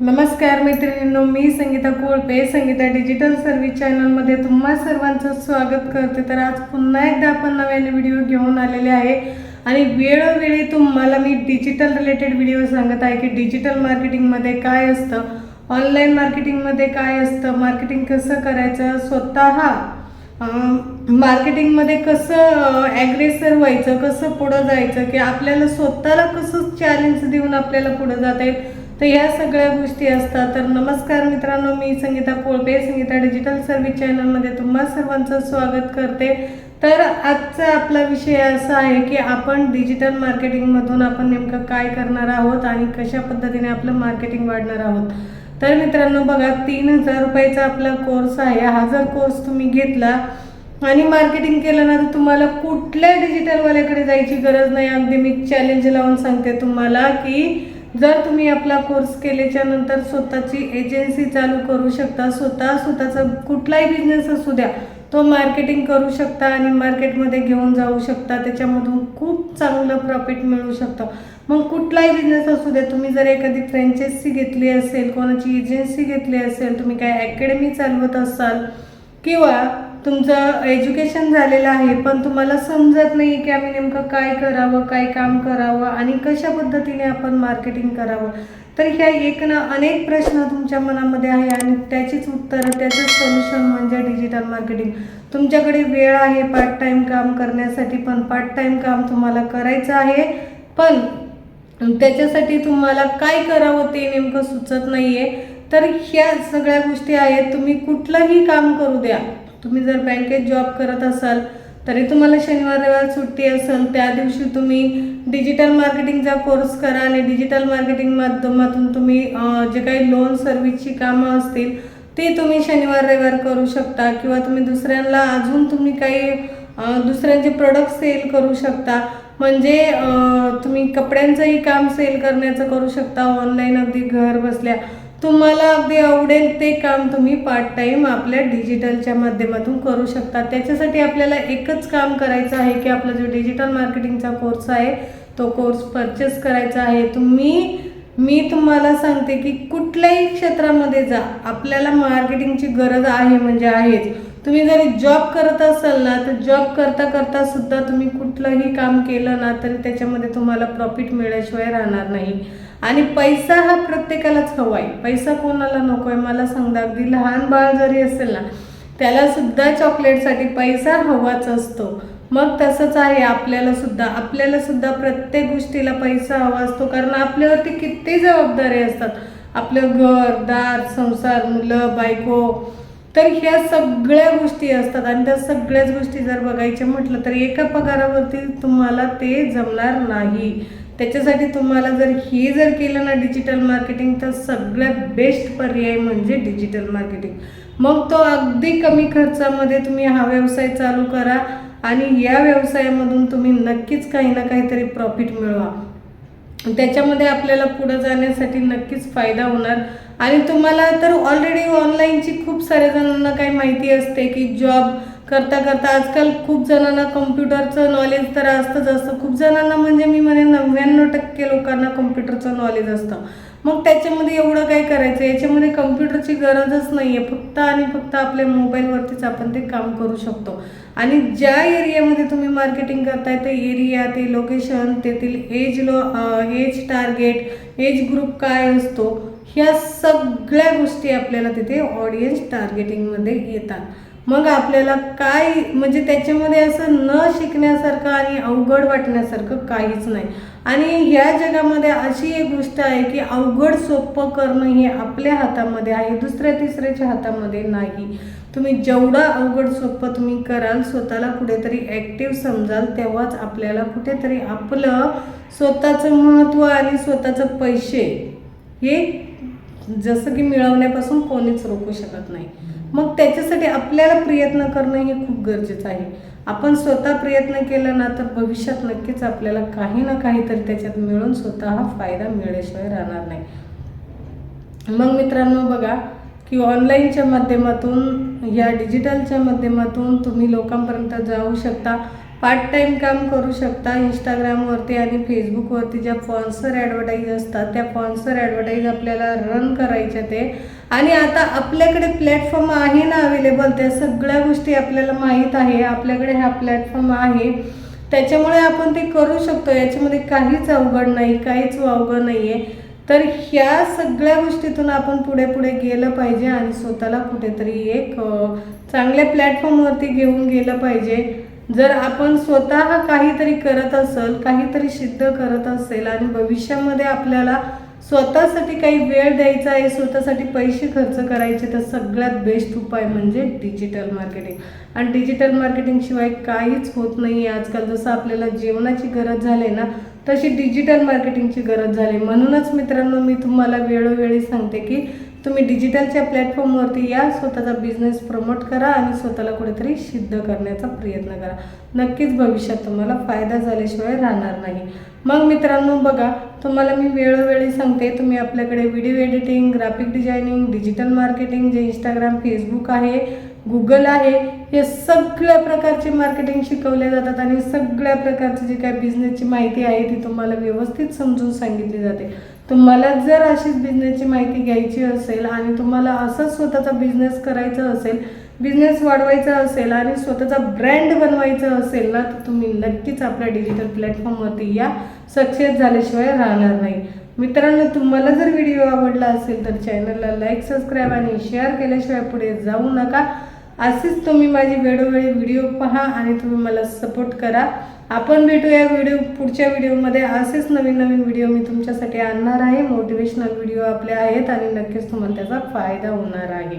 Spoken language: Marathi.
नमस्कार मैत्रिणींनो मी संगीता कोळपे संगीता डिजिटल सर्व्हिस चॅनलमध्ये तुम्हा सर्वांचं स्वागत करते. तर आज पुन्हा एकदा आपण नव्याने व्हिडिओ घेऊन आलेले आहे. आणि वेळोवेळी तुम्हाला मी डिजिटल रिलेटेड व्हिडिओ सांगत आहे की डिजिटल मार्केटिंगमध्ये काय असतं ऑनलाईन मार्केटिंगमध्ये काय असतं मार्केटिंग कसं करायचं स्वतः मार्केटिंगमध्ये कसं ॲग्रेसर व्हायचं कसं पुढं जायचं की आपल्याला स्वतःला कसं चॅलेंज देऊन आपल्याला पुढं जाता येईल तर ह्या सगळ्या गोष्टी असतात. तर नमस्कार मित्रांनो मी संगीता कोळपे संगीता डिजिटल सर्व्हिस चॅनलमध्ये तुम्हा सर्वांचं स्वागत करते. तर आजचा आपला विषय असा आहे की आपण डिजिटल मार्केटिंगमधून आपण नेमकं काय करणार आहोत आणि कशा पद्धतीने आपलं मार्केटिंग वाढणार आहोत. तर मित्रांनो बघा तीन हजार रुपयाचा आपला कोर्स आहे. हा जर कोर्स तुम्ही घेतला आणि मार्केटिंग केलं ना तर तुम्हाला कुठल्या डिजिटलवाल्याकडे जायची गरज नाही. अगदी मी चॅलेंज लावून सांगते तुम्हाला की जर तुम्ही आपला कोर्स केल्याच्यानंतर स्वतःची एजन्सी चालू करू शकता स्वतः स्वतःचा कुठलाही बिझनेस असू द्या तो मार्केटिंग करू शकता आणि मार्केटमध्ये घेऊन जाऊ शकता. त्याच्यामधून खूप चांगलं प्रॉफिट मिळू शकतं. मग कुठलाही बिझनेस असू द्या तुम्ही जर एखादी फ्रँचायसी घेतली असेल कोणाची एजन्सी घेतली असेल तुम्ही काय अकॅडमी चालवत असाल किंवा तुमचं एज्युकेशन झालेलं आहे पण तुम्हाला समजत नाही की आम्ही नेमकं काय करावं काय काम करावं आणि कशा पद्धतीने आपण मार्केटिंग करावं. तर ह्या एक ना अनेक प्रश्न तुमच्या मनामध्ये आहे आणि त्याचीच उत्तरं त्याचंच सोल्युशन म्हणजे डिजिटल मार्केटिंग तुमच्याकडे वेळ आहे पार्ट टाईम काम करण्यासाठी पण पार्ट टाईम काम तुम्हाला करायचं आहे पण त्याच्यासाठी तुम्हाला काय करावं ते नेमकं सुचत नाही आहे तर ह्या सगळ्या गोष्टी आहेत तुम्ही कुठलंही काम करू द्या. तुम्ही जर बँकेत जॉब करत असाल तरी तुम्हाला शनिवार रविवार सुट्टी असेल त्या दिवशी तुम्ही डिजिटल मार्केटिंगचा कोर्स करा आणि डिजिटल मार्केटिंग माध्यमातून तुम्ही जे काही लोन सर्व्हिसची कामं असतील ती तुम्ही शनिवार रविवार करू शकता किंवा तुम्ही दुसऱ्यांना अजून तुम्ही काही दुसऱ्यांचे प्रोडक्ट सेल करू शकता. म्हणजे तुम्ही कपड्यांचंही काम सेल करण्याचं करू शकता ऑनलाईन अगदी घर बसल्या. तुम्हाला अगदी आवडेल ते काम तुम्ही पार्ट टाईम आपल्या डिजिटलच्या माध्यमातून करू शकता. त्याच्यासाठी आपल्याला एकच काम करायचं आहे की आपला जो डिजिटल मार्केटिंगचा कोर्स आहे तो कोर्स परचेस करायचा आहे. तुम्ही मी तुम्हाला सांगते की कुठल्याही क्षेत्रामध्ये जा. आपल्याला मार्केटिंगची गरज आहे म्हणजे आहेच. तुम्ही जरी जॉब करत असाल ना तर जॉब करता करता सुद्धा तुम्ही कुठलंही काम केलं ना तरी त्याच्यामध्ये तुम्हाला प्रॉफिट मिळाल्याशिवाय राहणार नाही. आणि पैसा हा प्रत्येकालाच हवा आहे पैसा कोणाला नको आहे? मला सांगता अगदी लहान बाळ जरी असेल ना त्याला सुद्धा चॉकलेटसाठी पैसा हवाच असतो. मग तसंच आहे आपल्याला सुद्धा आपल्याला सुद्धा प्रत्येक गोष्टीला पैसा हवा असतो. कारण आपल्यावरती किती जबाबदारी असतात. आपलं घर दार संसार मुलं बायको तर ह्या सगळ्या गोष्टी असतात. आणि त्या सगळ्याच गोष्टी जर बघायच्या म्हटलं तर एका पगारावरती तुम्हाला ते जमणार नाही. त्याच्यासाठी तुम्हाला जर हे जर केलं ना डिजिटल मार्केटिंग तर सगळ्यात बेस्ट पर्याय म्हणजे डिजिटल मार्केटिंग मग तो अगदी कमी खर्चामध्ये तुम्ही हा व्यवसाय चालू करा आणि या व्यवसायामधून तुम्ही नक्कीच काही ना काहीतरी प्रॉफिट मिळवा. त्याच्यामध्ये आपल्याला पुढं जाण्यासाठी नक्कीच फायदा होणार. आणि तुम्हाला तर ऑलरेडी ऑनलाईनची खूप साऱ्या जणांना काही माहिती असते की जॉब करता करता आजकाल खूप जणांना कम्प्युटरचं नॉलेज तर असतंच असतं. खूप जणांना म्हणजे मी म्हणे नव्याण्णव टक्के लोकांना कम्प्युटरचं नॉलेज असतं. मग त्याच्यामध्ये एवढं काय करायचं? याच्यामध्ये कम्प्युटरची गरजच नाही आहे फक्त आणि फक्त आपल्या मोबाईलवरतीच आपण ते काम करू शकतो. आणि ज्या एरियामध्ये तुम्ही मार्केटिंग करताय ते एरिया ते लोकेशन तेथील age low age target age group काय असतो ह्या सगळ्या गोष्टी आपल्याला तिथे ऑडियन्स टार्गेटिंगमध्ये येतात. मग आपल्याला काय म्हणजे त्याच्यामध्ये असं न शिकण्यासारखं आणि अवघड वाटण्यासारखं काहीच नाही. आणि ह्या जगामध्ये अशी एक गोष्ट आहे की अवघड सोपं करणं हे आपल्या हातामध्ये आहे दुसऱ्या तिसऱ्याच्या हातामध्ये नाही. तुम्ही जेवढं अवघड सोपं तुम्ही कराल स्वतःला कुठेतरी ॲक्टिव्ह समजाल तेव्हाच आपल्याला कुठेतरी आपलं स्वतःचं महत्त्व आणि स्वतःचं पैसे हे जसं की मिळवण्यापासून कोणीच रोखू शकत नाही. मग त्याच्यासाठी आपल्याला प्रयत्न करणं हे खूप गरजेचं आहे. आपण स्वतः प्रयत्न केला ना तर भविष्यात नक्कीच आपल्याला काही ना काहीतरी त्याच्यात मिळून स्वतः हा फायदा मिळल्याशिवाय राहणार नाही. मग मित्रांनो बघा की ऑनलाईनच्या माध्यमातून या डिजिटलच्या माध्यमातून तुम्ही लोकांपर्यंत जाऊ शकता. पार्ट टाईम काम करू शकता इंस्टाग्रामवरती आणि फेसबुकवरती ज्या स्पॉन्सर ॲडव्हर्टाईज असतात त्या स्पॉन्सर ॲडव्हर्टाईज आपल्याला रन करायच्या ते. आणि आता आपल्याकडे प्लॅटफॉर्म आहे ना अवेलेबल त्या सगळ्या गोष्टी आपल्याला माहीत आहे. आपल्याकडे हा प्लॅटफॉर्म आहे. त्याच्यामुळे आपण ते करू शकतो. याच्यामध्ये काहीच अवघड नाही काहीच अवघड नाही आहे तर ह्या सगळ्या गोष्टीतून आपण पुढे पुढे गेलं पाहिजे आणि स्वतःला कुठेतरी एक चांगल्या प्लॅटफॉर्मवरती घेऊन गेलं पाहिजे. जर आपण स्वतः काहीतरी करत असेल काहीतरी सिद्ध करत असेल आणि भविष्यामध्ये आपल्याला स्वतःसाठी काही वेळ द्यायचा आहे स्वतःसाठी पैसे खर्च करायचे तर सगळ्यात बेस्ट उपाय म्हणजे डिजिटल मार्केटिंग आणि डिजिटल मार्केटिंग शिवाय काहीच होत नाही आहे आजकाल जसं आपल्याला जेवणाची गरज झाली ना तशी डिजिटल मार्केटिंगची गरज झाली. म्हणूनच मित्रांनो मी तुम्हाला वेळोवेळी सांगते की तुम्ही डिजिटलच्या प्लॅटफॉर्मवरती या स्वतःचा बिझनेस प्रमोट करा आणि स्वतःला कुठेतरी सिद्ध करण्याचा प्रयत्न करा. नक्कीच भविष्यात तुम्हाला फायदा झाल्याशिवाय राहणार नाही. मग मित्रांनो बघा तुम्हाला मी वेळोवेळी सांगते तुम्ही आपल्याकडे video editing graphic designing digital marketing जे इंस्टाग्राम फेसबुक आहे गुगल आहे हे सगळ्या प्रकारचे मार्केटिंग शिकवले जातात आणि सगळ्या प्रकारची जी काय बिझनेसची माहिती आहे ती तुम्हाला व्यवस्थित समजून सांगितली जाते. तुम्हाला जर अशीच बिझनेसची माहिती घ्यायची असेल आणि तुम्हाला असंच स्वतःचा बिझनेस करायचा असेल बिझनेस वाढवायचा असेल आणि स्वतःचा ब्रँड बनवायचा असेल ना तर तुम्ही नक्कीच आपल्या डिजिटल प्लॅटफॉर्मवरती या सक्सेस झाल्याशिवाय राहणार नाही. मित्रांनो तुम्हाला जर व्हिडिओ आवडला असेल तर चॅनलला लाईक सबस्क्राईब आणि शेअर केल्याशिवाय पुढे जाऊ नका. असेच तुम्ही माझी वेळोवेळी व्हिडिओ पहा आणि तुम्ही मला सपोर्ट करा. आपण भेटूया व्हिडिओ पुढच्या व्हिडिओमध्ये. असेच नवीन नवीन व्हिडिओ मी तुमच्यासाठी आणणार आहे. मोटिवेशनल व्हिडिओ आपले आहेत आणि नक्कीच तुम्हाला त्याचा फायदा होणार आहे.